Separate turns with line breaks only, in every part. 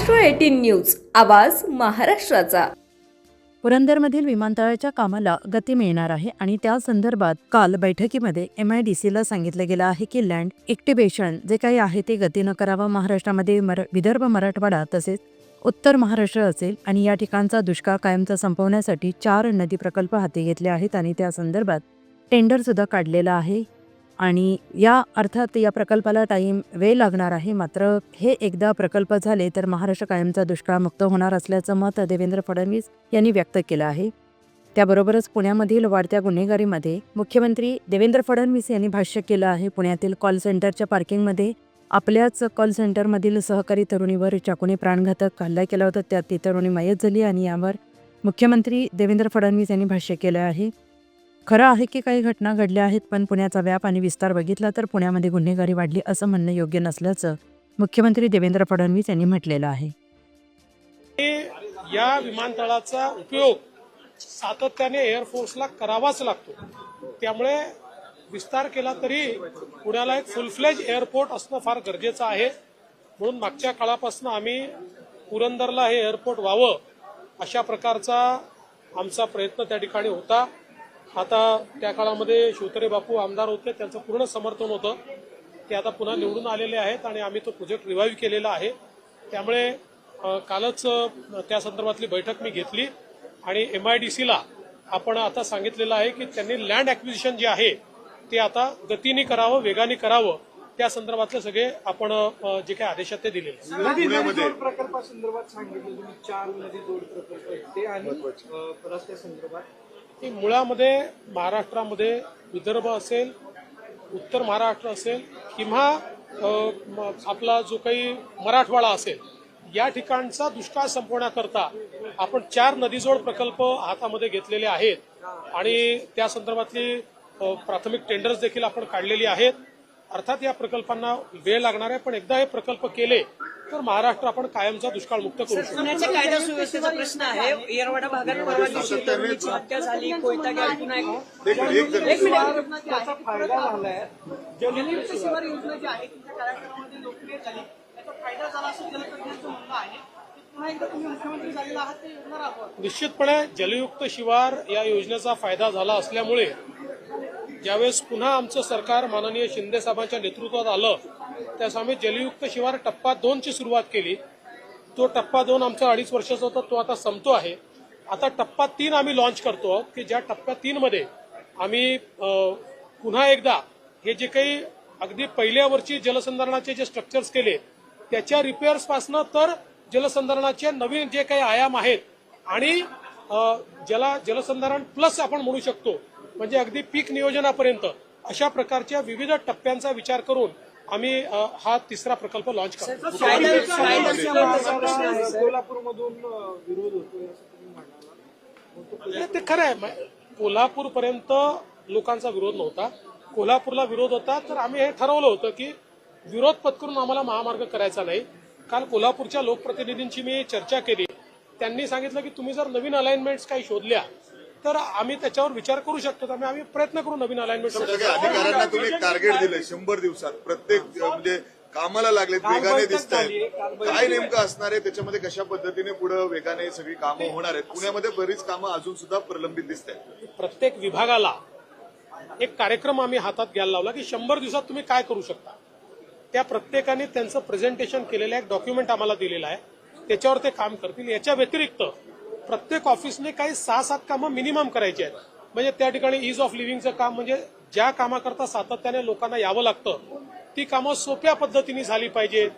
News आवाज महाराष्ट्राचा.
पुरंदरमधील विमानतळाच्या कामाला गती मिळणार आहे आणि त्या संदर्भात काल बैठकीमध्ये एम आय डी सीला सांगितलं गेलं आहे की लँड एक्टिवेशन जे काही आहे ते गतीनं करावं महाराष्ट्रामध्ये मर विदर्भ मराठवाडा तसेच उत्तर महाराष्ट्र असेल आणि या ठिकाणचा दुष्काळ कायमचा संपवण्यासाठी चार नदी प्रकल्प हाती घेतले आहेत आणि त्या संदर्भात टेंडरसुद्धा काढलेलं आहे. आणि या अर्थात या प्रकल्पाला टाईम वेळ लागणार आहे. मात्र हे एकदा प्रकल्प झाले तर महाराष्ट्र कायमचा दुष्काळमुक्त होणार असल्याचं मत देवेंद्र फडणवीस यांनी व्यक्त केलं आहे. त्याबरोबरच पुण्यामधील वाढत्या गुन्हेगारीमध्ये मुख्यमंत्री देवेंद्र फडणवीस यांनी भाष्य केलं आहे. पुण्यातील कॉल सेंटरच्या पार्किंगमध्ये आपल्याच कॉल सेंटरमधील सहकारी तरुणीवर चाकूने प्राणघातक हल्ला केला होता. त्यात ती तरुणी मयत झाली आणि यावर मुख्यमंत्री देवेंद्र फडणवीस यांनी भाष्य केलं आहे. खरं आहे की काही घटना घडल्या आहेत पण पुण्याचा व्याप आणि विस्तार बघितला तर पुण्यामध्ये गुन्हेगारी वाढली असं म्हणणं योग्य नसल्याचं मुख्यमंत्री देवेंद्र फडणवीस यांनी म्हटलेलं आहे.
या विमानतळाचा उपयोग सातत्याने एअरफोर्सला करावाच लागतो. त्यामुळे विस्तार केला तरी पुण्याला एक फुलफ्लेज एअरपोर्ट असणं फार गरजेचं आहे. म्हणून मागच्या काळापासून आम्ही पुरंदरला हे एअरपोर्ट व्हावं अशा प्रकारचा आमचा प्रयत्न त्या ठिकाणी होता. आता त्या काळामध्ये शिवतरे बापू आमदार होते त्यांचं पूर्ण समर्थन होतं ते आता पुन्हा निवडून आलेले आहेत आणि आम्ही तो प्रोजेक्ट रिवाईव्ह केलेला आहे. त्यामुळे कालच त्या संदर्भातली बैठक मी घेतली आणि एम आय डी सीला आपण आता सांगितलेलं आहे की त्यांनी लँड ॲक्विजिशन जे आहे ते आता गतीने करावं वेगाने करावं त्या संदर्भातले सगळे आपण जे काही आदेश आहेत ते दिलेले
जोड प्रकल्पासंदर्भात सांगितलं तुम्ही चार नदी जोड प्रकल्प आहेत ते आणि अ, रस्त्यासंदर्भात
की मुळामध्ये महाराष्ट्रामध्ये विदर्भ असेल उत्तर महाराष्ट्र असेल किंवा आपला जो काही मराठवाडा असेल या ठिकाणचा दुष्काळ संपवण्याकरता आपण चार नदीजोड प्रकल्प हातामध्ये घेतलेले आहेत. आणि त्या संदर्भातली प्राथमिक टेंडर्स देखील आपण काढलेली आहेत. अर्थात या प्रकल्पांना वेळ लागणार आहे पण एकदा हे प्रकल्प केले तर महाराष्ट्र आपण कायमचा दुष्काळमुक्त करू शकतो.
कायदा सुव्यवस्थेचा प्रश्न आहे. येरवाडा भागात परवा दिवशी हत्या झाली. कोयता गॅस पुन्हा एक मिनिट.
त्याचा फायदा झालाय.
जलयुक्त शिवार योजना जी आहे तुमच्या कार्यक्रमामध्ये लोकप्रिय झाली. त्याचा फायदा झाला असं जलतज्ञांचं म्हणणं आहे. की पुन्हा एकदा तुम्ही मुख्यमंत्री झालेला आहात ते योजना राबवा
निश्चितपणे जलयुक्त शिवार या योजनेचा फायदा झाला असल्यामुळे ज्यावेळेस पुन्हा आमचं सरकार माननीय शिंदे साहेबांच्या नेतृत्वात आलं त्यास आम्ही जलयुक्त शिवार टप्पा दोनची सुरुवात केली. तो टप्पा दोन आमचा अडीच वर्षाचा होता तो आता संपतो आहे. आता टप्पा तीन आम्ही लॉन्च करतो आहोत की ज्या टप्प्या तीनमध्ये आम्ही पुन्हा एकदा हे जे काही अगदी पहिल्या वर्षी जलसंधारणाचे जे स्ट्रक्चर्स केले त्याच्या रिपेअर्सपासनं तर जलसंधारणाचे नवीन जे काही आयाम आहेत आणि ज्याला जलसंधारण प्लस आपण म्हणू शकतो म्हणजे अगदी पीक नियोजनापर्यंत. अशा प्रकारच्या विविध टप्प्यांचा विचार करून आम्ही हा तिसरा प्रकल्प लॉन्च करतो.
कोल्हापूरमधून विरोध
नाही, ते खरं आहे. कोल्हापूर पर्यंत लोकांचा विरोध नव्हता. कोल्हापूरला विरोध होता तर आम्ही हे ठरवलं होतं की विरोध पत्करून आम्हाला महामार्ग करायचा नाही. काल कोल्हापूरच्या लोकप्रतिनिधींची मी चर्चा केली. त्यांनी सांगितलं की तुम्ही जर नवीन अलाइनमेंट्स काही शोधल्या तर आम्ही त्याच्यावर विचार करू शकतो. तर आम्ही प्रयत्न करू नवीन अलाइनमेंट
अधिकाऱ्यांना तुम्ही टार्गेट दिलंय शंभर दिवसात. प्रत्येक म्हणजे कामाला लागलेत
काल
वेगाने दिसत आहेत काय नेमकं असणार आहे? त्याच्यामध्ये कशा पद्धतीने पुढे वेगाने सगळी कामं होणार आहेत? पुण्यामध्ये बरीच कामं अजून सुद्धा प्रलंबित दिसत आहेत
प्रत्येक विभागाला एक कार्यक्रम आम्ही हातात घ्यायला लावला की शंभर दिवसात तुम्ही काय करू शकता? त्या प्रत्येकाने त्यांचं प्रेझेंटेशन केलेलं एक डॉक्युमेंट आम्हाला दिलेलं आहे. त्याच्यावर ते काम करतील. याच्या व्यतिरिक्त प्रत्येक ऑफिसने काही सहा सात कामं मिनिमम करायची आहेत. म्हणजे त्या ठिकाणी इज ऑफ लिव्हिंगचं काम म्हणजे ज्या कामाकरता सातत्याने लोकांना यावं लागतं ती कामं सोप्या पद्धतीने झाली पाहिजेत.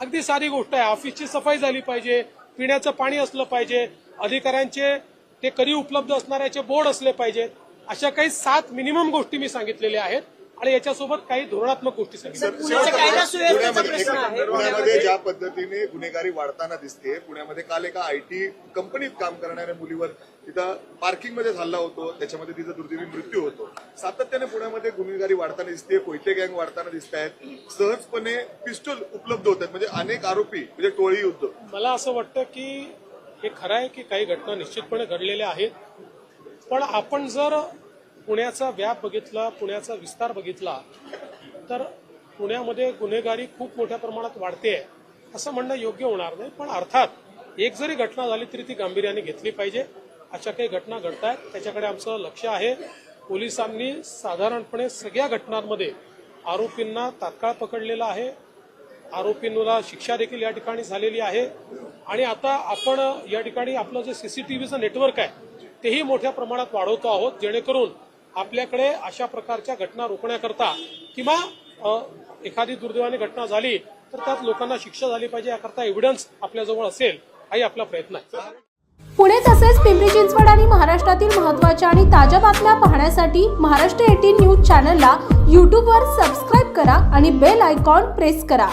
अगदी सारी गोष्ट आहे. ऑफिसची सफाई झाली पाहिजे. पिण्याचं पाणी असलं पाहिजे. अधिकाऱ्यांचे ते कधी उपलब्ध असणाऱ्याचे बोर्ड असले पाहिजेत. अशा काही सात मिनिमम गोष्टी मी सांगितलेल्या आहेत. आणि याच्यासोबत काही धोरणात्मक गोष्टी
पुण्यामध्ये
प्रश्न आहे.
पुण्यामध्ये ज्या पद्धतीने गुन्हेगारी वाढताना दिसते पुण्यामध्ये काल एका आयटी कंपनीत काम करणाऱ्या मुलीवर तिथं पार्किंगमध्ये हल्ला होतो त्याच्यामध्ये तिचा दुर्दैवी मृत्यू होतो. सातत्याने पुण्यामध्ये गुन्हेगारी वाढताना दिसते कोयते गँग वाढताना दिसत आहेत. सहजपणे पिस्टल उपलब्ध होत आहेत. म्हणजे अनेक आरोपी म्हणजे टोळी युद्ध.
मला असं वाटतं की हे खरं आहे की काही घटना निश्चितपणे घडलेल्या आहेत. पण आपण जर पुण्याचा व्याप बघितला पुण्याचा विस्तार बघितला तर पुण्यामध्ये गुन्हेगारी खूप मोठ्या प्रमाणात वाढते असं म्हणणं योग्य होणार नाही पण अर्थात एक जरी घटना झाली तरी ती गांभीर्याने घेतली पाहिजे. अशा काही घटना घडत आहेत त्याच्याकडे आमचं लक्ष आहे. पोलिसांनी साधारणपणे सगळ्या घटनांमध्ये आरोपींना तात्काळ पकडलेलं आहे. आरोपींना शिक्षा देखील या ठिकाणी झालेली आहे. आणि आता आपण या ठिकाणी आपलं जे सीसीटीव्हीचं नेटवर्क आहे तेही मोठ्या प्रमाणात वाढवतो आहोत जेणेकरून आपल्याकडे अशा प्रकारच्या घटना रोखण्याकरता किंवा एखादी दुर्दैवाने घटना झाली तर त्यात लोकांना शिक्षा झाली पाहिजे याकरता एव्हिडन्स आपल्याजवळ असेल हाही आपला प्रयत्न आहे.
पुणे तसेच पिंपरी चिंचवड आणि महाराष्ट्रातील महत्त्वाच्या आणि ताज्या बातम्या पाहण्यासाठी महाराष्ट्र एटीन न्यूज चॅनलला यूट्यूबवर सबस्क्राईब करा आणि बेल आयकॉन प्रेस करा.